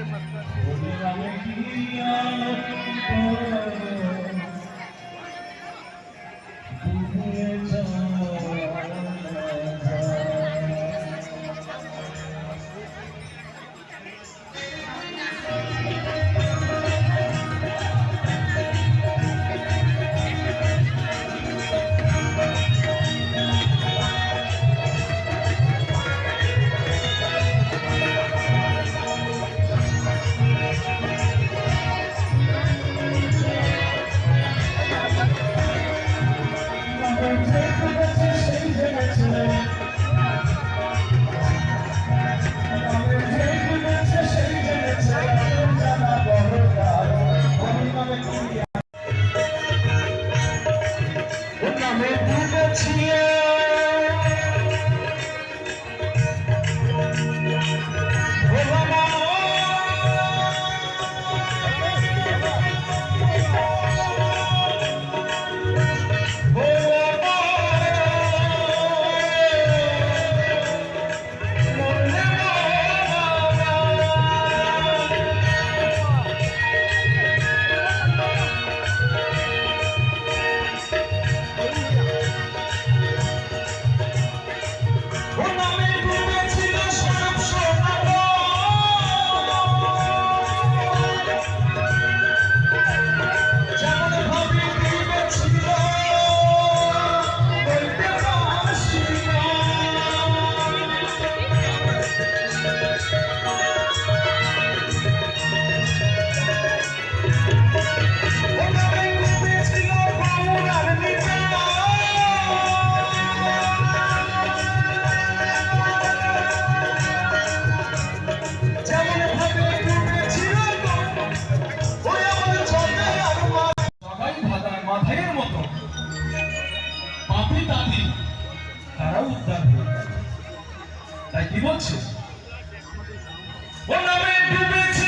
Oh, সবাই তাই কি বলছে? ও নামে ডুবেছিল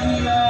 Yeah.